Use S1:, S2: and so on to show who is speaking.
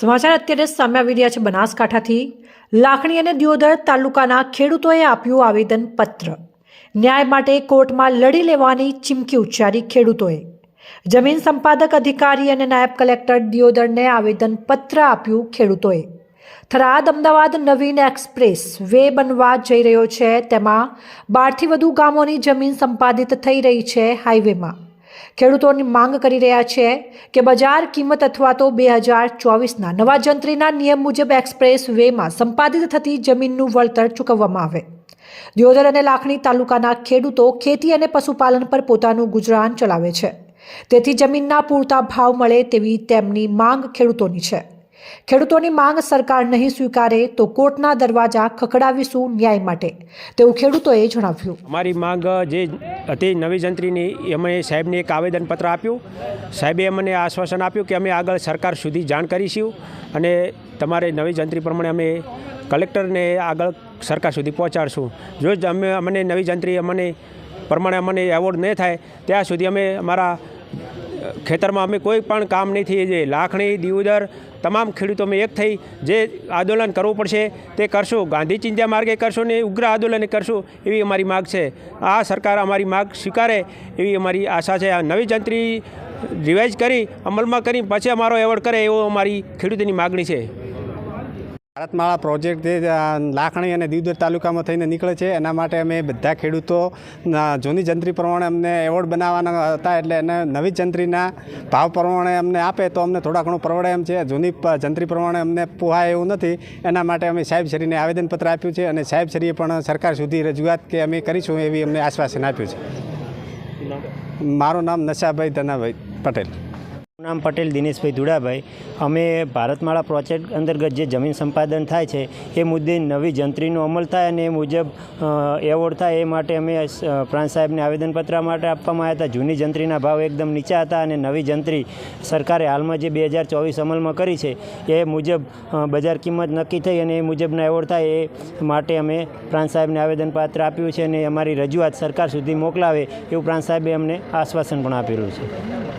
S1: સમાચાર અત્યારે સામે આવી રહ્યા છે બનાસકાંઠાથી. લાખણી અને દિયોદર તાલુકાના ખેડૂતોએ આપ્યું આવેદન પત્ર ન્યાય માટે કોર્ટમાં લડી લેવાની ચીમકી ઉચ્ચારી ખેડૂતોએ. જમીન સંપાદક અધિકારી અને નાયબ કલેક્ટર દિયોદરને આવેદન પત્ર આપ્યું ખેડૂતોએ. થરાદ અમદાવાદ નવીન એક્સપ્રેસ વે બનવા જઈ રહ્યો છે. તેમાં બારથી વધુ ગામોની જમીન સંપાદિત થઈ રહી છે હાઈવેમાં. ખેડૂતોની માંગ કરી રહ્યા છે કે બજાર કિંમત અથવા તો બે હજાર ચોવીસના નવા જંત્રીના નિયમ મુજબ એક્સપ્રેસ વેમાં સંપાદિત થતી જમીનનું વળતર ચૂકવવામાં આવે. દિયોદર અને લાખણી તાલુકાના ખેડૂતો ખેતી અને પશુપાલન પર પોતાનું ગુજરાન ચલાવે છે. તેથી જમીનના પૂરતા ભાવ મળે તેવી તેમની માંગ ખેડૂતોની છે. ખેડૂતોની માંગ સરકાર નહીં સ્વીકારે તો કોર્ટના દરવાજા ખખડાવીશું ન્યાય માટે. તેવું ખેડૂતોએ જણાવ્યું.
S2: અમારી માંગ જે હતી નવી જંત્રીની અમે સાહેબને એક આવેદનપત્ર આપ્યું. સાહેબે અમને આશ્વાસન આપ્યું કે અમે આગળ સરકાર સુધી જાણ કરીશું અને તમારે નવી જંત્રી પ્રમાણે અમે કલેક્ટરને આગળ સરકાર સુધી પહોંચાડશું. જો અમે, અમને નવી જંત્રી અમને પ્રમાણે અમને એવોર્ડ નહીં થાય, ત્યાં સુધી અમે અમારા ખેતરમાં અમે કોઈ પણ કામ નહીં થઈએ, જે લાખણી, દિયોદર, તમામ ખેડૂતો અમે એક થઈ જે આંદોલન કરવું પડશે તે કરશું. ગાંધી ચિંધ્યા માર્ગે કરશું ને ઉગ્ર આંદોલન કરશું એવી અમારી માગ છે. આ સરકાર અમારી માગ સ્વીકારે એવી અમારી આશા છે. આ નવી જંત્રી રિવાઇઝ કરી, અમલમાં કરી, પછી અમારો એવોર્ડ કરે એવો અમારી ખેડૂતોની માગણી છે.
S3: ભારતમાળા પ્રોજેક્ટ જે લાખણી અને દીવદર તાલુકામાં થઈને નીકળે છે એના માટે અમે બધા ખેડૂતો જૂની જંત્રી પ્રમાણે અમને એવોર્ડ બનાવવાના હતા એટલે એને નવી જંત્રીના ભાવ પ્રમાણે અમને આપે તો અમને થોડા ઘણું પરવડે એમ છે. જૂની જંત્રી પ્રમાણે અમને પોહાય એવું નથી એના માટે અમે સાહેબશ્રીને આવેદનપત્ર આપ્યું છે અને સાહેબશ્રીએ પણ સરકાર સુધી રજૂઆત કે અમે કરીશું એવી અમને આશ્વાસન આપ્યું છે. મારું નામ નશાભાઈ ધનાભાઈ પટેલ.
S4: નામ પટેલ દિનેશભાઈ ધુડાભાઈ. અમે ભારતમાળા પ્રોજેક્ટ અંતર્ગત જે જમીન સંપાદન થાય છે, એ મુદ્દે નવી જંત્રીનો અમલ થાય અને એ મુજબ એવોર્ડ થાય એ માટે અમે પ્રાંત સાહેબને આવેદનપત્ર માટે આપવામાં આવ્યા હતા. જૂની જંત્રીના ભાવ એકદમ નીચા હતા અને નવી જંત્રી સરકારે હાલમાં જે બે હજાર ચોવીસ અમલમાં કરી છે, એ મુજબ બજાર કિંમત નક્કી થઈ અને એ મુજબના એવોર્ડ થાય એ માટે અમે પ્રાંત સાહેબને આવેદનપત્ર આપ્યું છે અને અમારી રજૂઆત સરકાર સુધી મોકલાવે એવું પ્રાંત સાહેબે અમને આશ્વાસન પણ આપેલું છે.